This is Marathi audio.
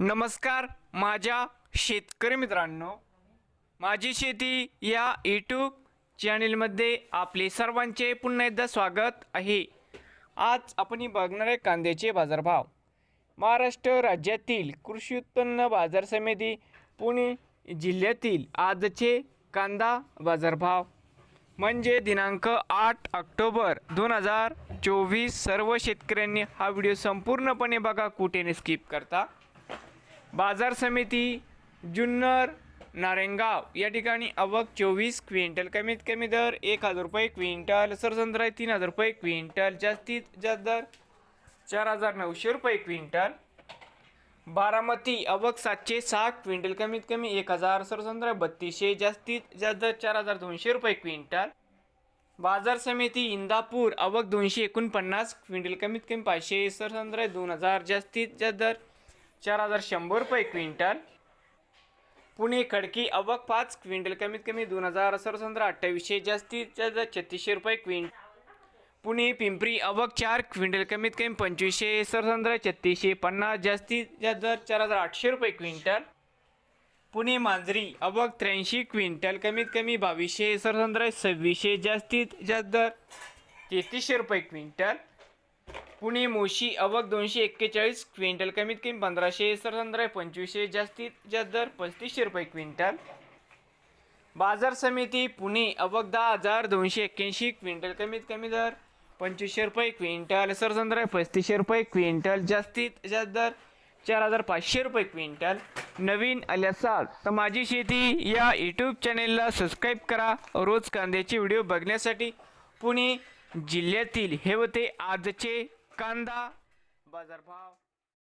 नमस्कार माझ्या शेतकरी मित्रांनो. माझी शेती या यूट्यूब चॅनेलमध्ये आपले सर्वांचे पुन्हा एकदा स्वागत आहे. आज आपण बघणार आहे कांद्याचे बाजारभाव. महाराष्ट्र राज्यातील कृषी उत्पन्न बाजार समिती पुणे जिल्ह्यातील आजचे कांदा बाजारभाव. म्हणजे दिनांक आठ ऑक्टोबर दोन हजार चोवीस सर्व शेतकऱ्यांनी हा व्हिडिओ संपूर्णपणे बघा कुठेने स्किप करता. बाजार समिती जुन्नर नारेंगाव या ठिकाणी अवक चोवीस क्विंटल. कमीत कमी दर एक हजार रुपये क्विंटल सरसंद्र तीन हजार रुपये क्विंटल जास्तीत जास्त दर चार हजार नऊशे रुपये क्विंटल. बारामती अवक सातशे सहा क्विंटल कमीत कमी एक हजार सरसंद्र बत्तीसशे जास्तीत जास्त दर चार हजार दोनशे रुपये क्विंटल. बाजार समिती इंदापूर आवक दोनशे एकोणपन्नास क्विंटल कमीत कमी पाचशे सरसंद्र दोन हजार जास्तीत जास्त दर चार हजार शंभर रुपये क्विंटल. पुणे खडकी अवक पाच क्विंटल. कमीत कमी दोन हजार सरसंद्र अठ्ठावीसशे जास्तीत जास्त छत्तीसशे रुपये क्विंट पुणे पिंपरी अवक चार क्विंटल. कमीत कमी पंचवीसशे सरसंद्र छत्तीसशे पन्नास जास्तीत जास्त दर चार हजार आठशे रुपये क्विंटल. पुणे मांजरी अवक त्र्याऐंशी क्विंटल. कमीत कमी बावीसशे सरसंद्र सव्वीसशे जास्तीत जास्त दर तेहतीसशे रुपये क्विंटल. पुणे मोशी अवक दोनशे एक्केचाळीस क्विंटल कमीत कमी पंधराशे सरसंद्राय पंचवीसशे जास्तीत जास्त दर पस्तीसशे रुपये क्विंटल. बाजार समिती पुणे अवक दहा हजार दोनशे एक्क्याऐंशी क्विंटल कमीत कमी दर पंचवीसशे रुपये क्विंटल सरसंद्राय पस्तीसशे रुपये क्विंटल जास्तीत जास्त दर चार हजार पाचशे रुपये क्विंटल. नवीन आल्या असाल तर माझी शेती या यूट्यूब चॅनेलला सबस्क्राईब करा. रोज कांद्याचे व्हिडिओ बघण्यासाठी पुणे जिल्ह्यातील हे होते आजचे कांदा बाजारभाव.